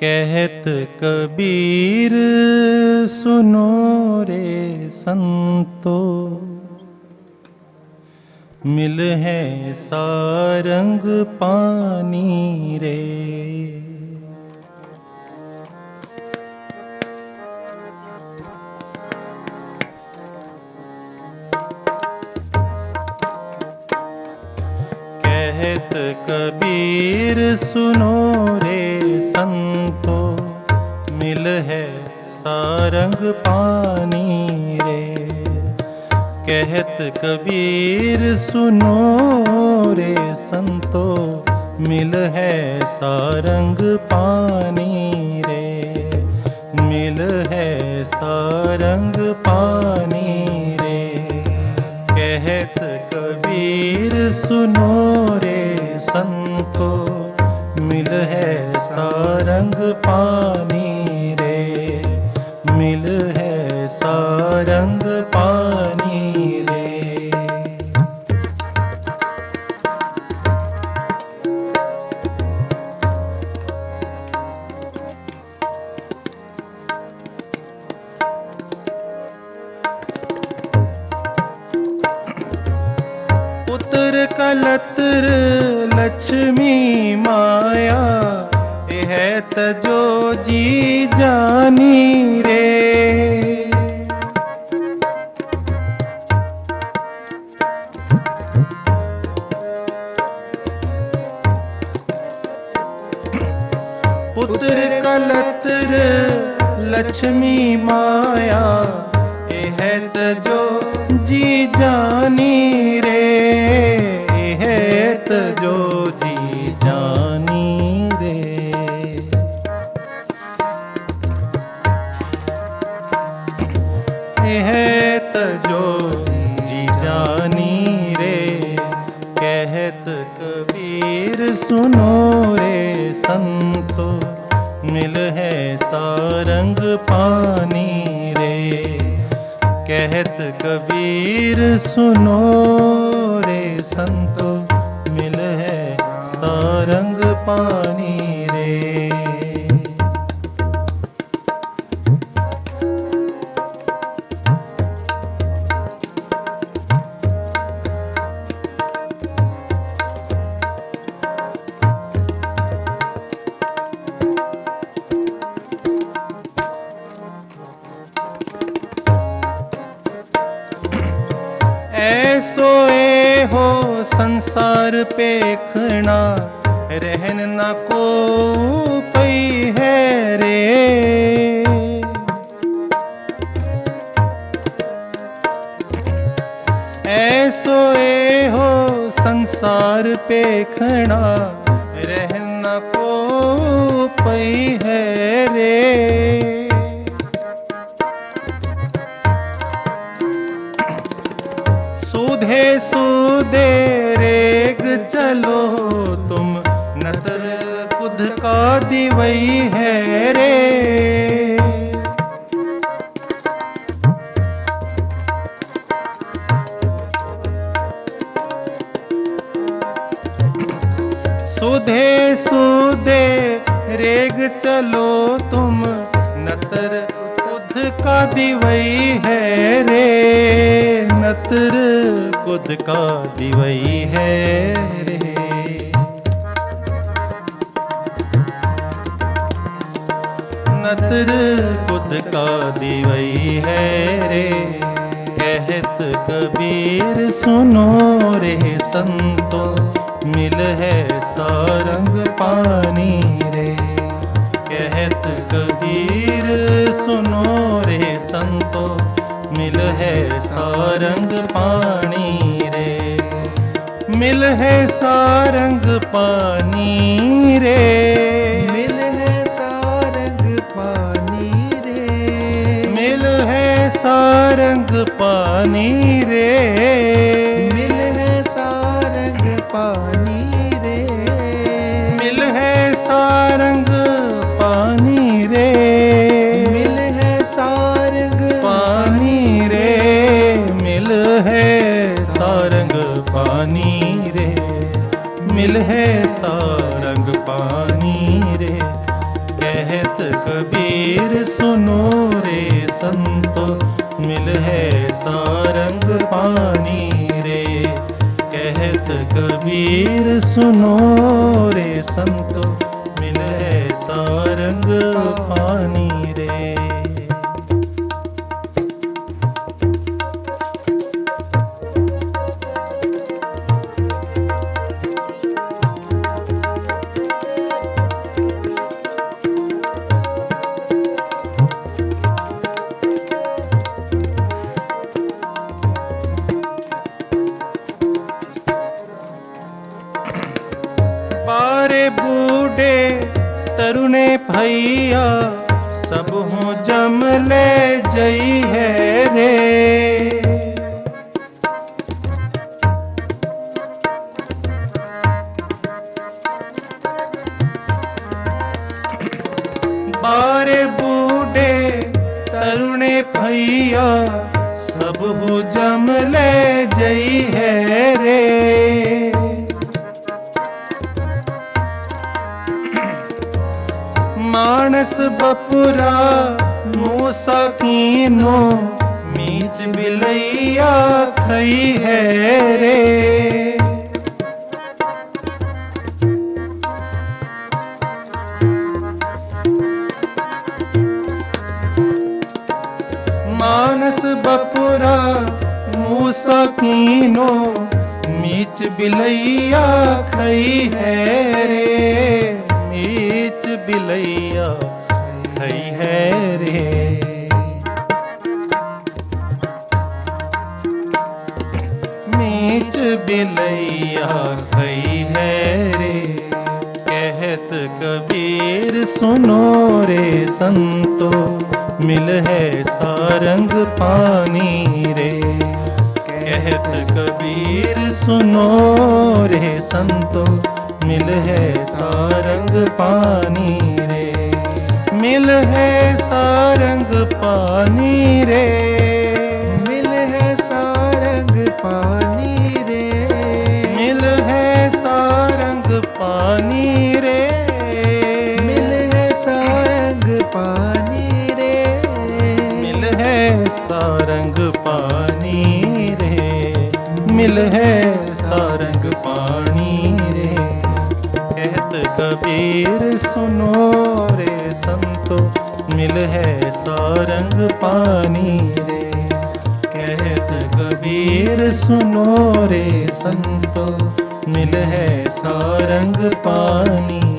कहत कबीर सुनो रे संतो मिल है सारंग पानी रे कबीर सुनो रे संतो मिल है सारंग पानी रे कहत कबीर सुनो रे संतो मिल है सारंग पानी रे मिल है सारंग पानी रे कहत कबीर सुनो कलत्र लक्ष्मी माया यह तजो जी जानी रे। पुत्र कलत्र लक्ष्मी माया यह जो जी जानी रे। ਕਬੀਰ ਸੁਨੋ ਰੇ ਸੰਤੋ ਮਿਲ ਹੈ ਸਾਰੰਗ ਪਾਨੀ ਰੇ ਕਹਿਤ ਕਬੀਰ ਸੁਨੋ ਰੇ ਸੰਤੋ ਮਿਲ ਹੈ ਸਾਰੰਗ ਐਸੋ ਏ ਹੋ ਸੰਸਾਰ ਪੇਖਣਾ ਰਹਿਨ ਨਾ ਕੋ ਪਈ ਹੈ ਰੇ। ਐਸੋ ਏ ਹੋ ਸੰਸਾਰ ਪੇਖਣਾ ਰਹਿਨ ਨਾ ਕੋ ਪਈ सूधे सूधे रेग, चलो तुम नतर खुद का दिवई है रे। सुधे सुधे रेग, चलो तुम नतर खुद का दिवई है रे। नतर खुद का दिवई है रे नतर खुद का दिवई है रे कहत कबीर सुनो रे संतो मिल है सारंग पानी रे कहत कबीर सुनो रे संतो ਮਿਲ ਹੈ ਸਾਰੰਗ ਪਾਣੀ ਰੇ। ਮਿਲ ਹੈ ਸਾਰੰਗ ਪਾਣੀ ਰੇ। ਮਿਲ ਹੈ ਸਾਰੰਗ ਪਾਣੀ ਰੇ। ਮਿਲ ਹੈ ਸਾਰੰਗ ਪਾਣੀ ਰੇ। ਮਿਲ ਹੈ ਸਾਰੰਗ ਪਾਣੀ ਮਿਲਹਿ ਸਾਰੰਗ ਪਾਣੀ ਰੇ ਕਹਿਤ ਕਬੀਰ ਸੁਨੋ ਰੇ ਸੰਤੋ ਮਿਲਹਿ ਸਾਰੰਗ ਪਾਣੀ ਰੇ ਕਹਿਤ ਕਬੀਰ ਸੁਨੋ ਰੇ ਸੰਤੋ ਮਿਲਹਿ ਸਾਰੰਗ ਪਾਣੀ भैया सब हूँ जम ले जई है रे मानस बपुरा मूसा कीनो मीच बिलैया खई है रे मीच बिलैया खई है रे कहत कबीर सुनो रे संतो मिल है सारंग पानी रे कहत कबीर सुनो रे संतो मिल है सारंग पानी रे मिल है सारंग पानी रे ਮਿਲਹਿ ਸਾਰੰਗ ਪਾਣੀ ਰੇ। ਕਹਿਤ ਕਬੀਰ, ਸੁਨੋ ਰੇ ਸੰਤੋ ਮਿਲਹਿ ਸਾਰੰਗ ਪਾਣੀ ਰੇ। ਕਹਿਤ ਕਬੀਰ, ਸੁਨੋ ਰੇ ਸੰਤੋ ਮਿਲਹਿ ਸਾਰੰਗ ਪਾਣੀ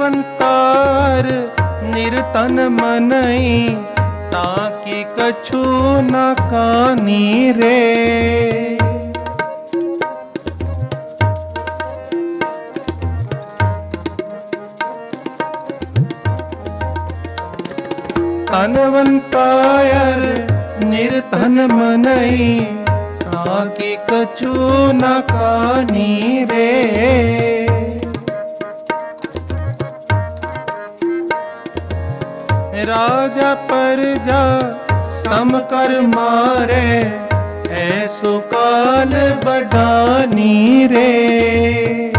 ਅਵੰਤਾਰ ਨਿਰਤਨ ਮਨਈ ਤਾਂ ਕਿ ਕਛੂ ਨਾ ਕਾਨੀ ਰੇ। ਤਨਵੰਤਾਇਰ ਨਿਰਤਨ ਮਨਈ ਤਾਂ ਕਿ ਕਛੂ ਨਾ ਕਾਨੀ ਰੇ। ਰਾਜਾ ਪਰਜਾ, ਸਮ ਕਰ ਮਾਰੇ ਐਸੋ ਕਾਲ ਬਡਾਨੀ ਰੇ।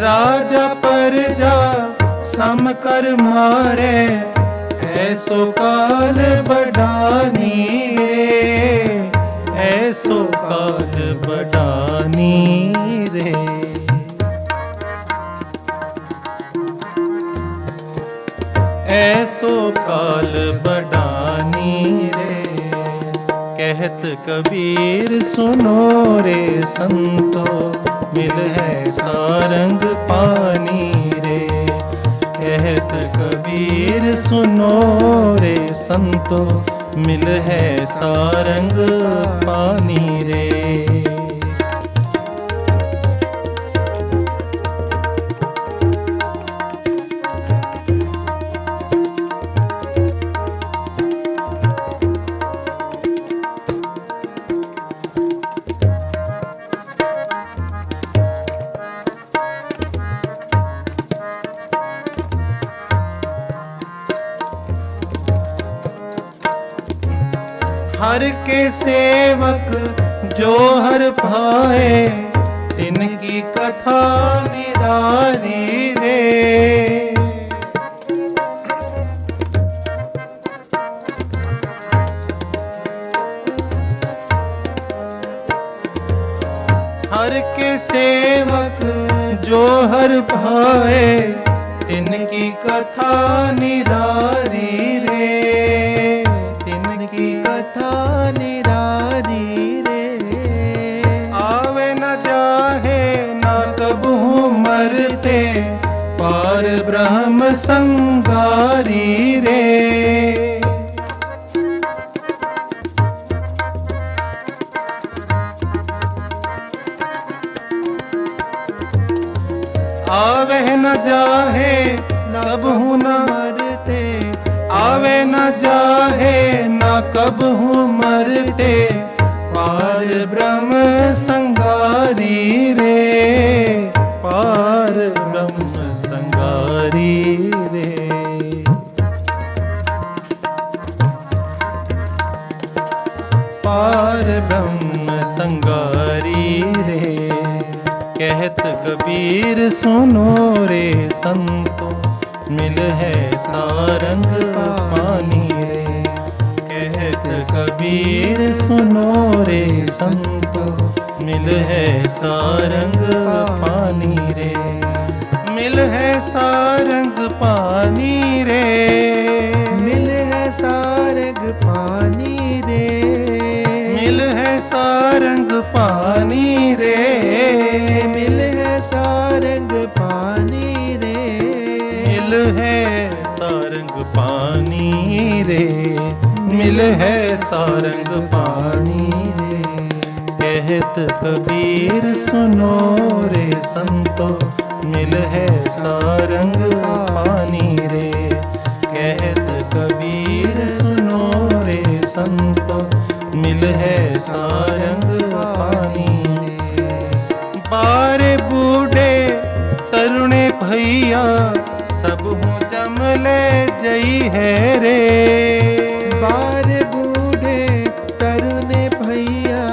ਰਾਜਾ ਪਰਜਾ, ਸਮ ਕਰ ਮਾਰੇ ਐਸੋ ਕਾਲ ਬਡਾਨੀ ਰੇ। ऐसो काल बढ़ानी रे ऐसो काल बढ़ानी रे कहत कबीर सुनो रे संतो मिल है सारंग पानी रे कहत कबीर सुनो रे संतो ਮਿਲ ਹੈ ਸਾਰੰਗ ਪਾਣੀ ਰੇ। ਹਰ ਕੇ ਸੇਵਕ ਜੋ ਹਰ ਭਾਏ ਤਿਨ ਕੀ ਕਥਾ ਨਿਰਾਰੀ ਰੇ। ਹਰ ਕੇ ਸੇਵਕ ਜੋ ਹਰ ਭਾਏ ਤਿਨ ਕੀ ਕਥਾ ਨਿਰਾਰੀ ਰੇ। ਕਥਾ ਨਿਰਾਰੀ ਰੇ। ਆਵੇ ਨਾ ਜਾਹੇ ਨਾ ਕਬੂ ਬ੍ਰਹਮ ਸੰਗਾਰੀ ਰੇ। ਆਵੇ ਨਾ ਜਾਹੇ ਨਾ ਕਬੂ आवे न जाहे न कबहू मरते पार ब्रह्म संगारी रे पार ब्रह्म संगारी रे पार ब्रह्म संगारी रे कहत कबीर सुनो रे संतो ਮਿਲ ਹੈ ਸਾਰੰਗ ਪਾਣੀ ਰੇ ਕਹਿਤ ਕਬੀਰ ਸੁਨੋ ਰੇ ਸੰਤੋ ਮਿਲ ਹੈ ਸਾਰੰਗ ਪਾਣੀ ਰੇ ਮਿਲ ਹੈ ਸਾਰੰਗ ਪਾਣੀ ਰੇ ਮਿਲ ਹੈ ਸਾਰੰਗ ਪਾਣੀ ਰੇ ਮਿਲ ਹੈ ਸਾਰੰਗ ਪਾਣੀ ਰੇ ਰੇ, ਮਿਲ ਹੈ ਸਾਰੰਗ ਪਾਣੀ ਰੇ। ਕਹਿਤ ਕਬੀਰ ਸੁਨੋ ਰੇ, ਸੰਤੋ, ਮਿਲ ਹੈ ਸਾਰੰਗ ਪਾਣੀ ਰੇ। ਕਹਿਤ ਕਬੀਰ ਸੁਨੋ ਰੇ, ਸੰਤੋ, ਮਿਲ ਹੈ ਸਾਰੰਗ ਪਾਣੀ ਰੇ। ਬਾਰੇ ਬੂੜੇ ਤਰੁਣੇ ਭਈਆ, ਸਭ सब हूँ जम ले जई है रे बार बूढ़े तरुने भैया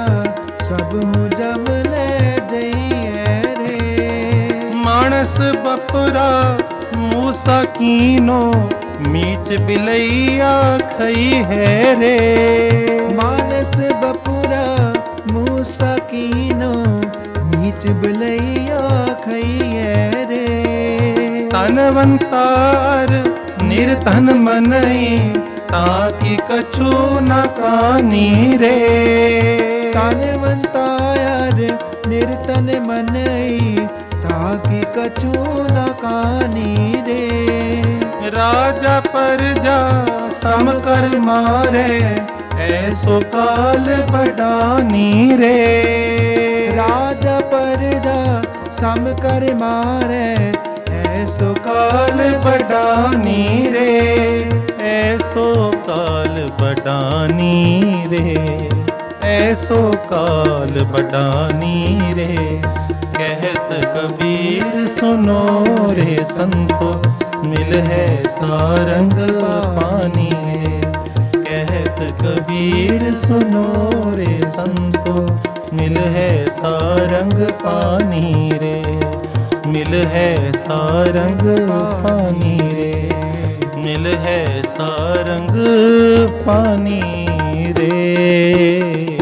सब हूँ जम ले जइए रे मानस बपरा मूसा कीनो मीच बिलैया खई है रे मानस बपुरा मूसा कीनो मीच बिलैया खइए रे ਧਨਵੰਤਾਰ ਨਿਰਧਨ ਮਨਈ ਤਾਕੀ ਕਛੂ ਨ ਕਾਨੀ ਰੇ ਧਨਵੰਤਾਰ ਨਿਰਤਨ ਮਨਈ ਤਾਕੀ ਕਛੂ ਨ ਕਾਨੀ ਰੇ ਰਾਜਾ ਪਰਜਾ ਸਮ ਕਰ ਮਾਰੇ ਐਸੋ ਕਾਲ ਬਡਾਨੀ ਰੇ ਰਾਜਾ ਪਰਜਾ ਸਮ ਕਰ ਮਾਰੇ ਐਸੋ ਕਾਲ ਬਡਾਨੀ ਰੇ, ਐਸੋ ਕਾਲ ਬਡਾਨੀ ਰੇ, ਐਸੋ ਕਾਲ ਬਡਾਨੀ ਰੇ। ਕਹਿਤ ਕਬੀਰ ਸੁਨੋ ਰੇ ਸੰਤੋ, ਮਿਲ ਹੈ ਸਾਰੰਗ ਪਾਨੀ ਰੇ। ਕਹਿਤ ਕਬੀਰ ਸੁਨੋ ਰੇ ਸੰਤੋ, ਮਿਲ ਹੈ ਸਾਰੰਗ ਪਾਨੀ ਰੇ। ਮਿਲ ਹੈ ਸਾਰੰਗ ਪਾਣੀ ਰੇ ਮਿਲ ਹੈ ਸਾਰੰਗ ਪਾਣੀ ਰੇ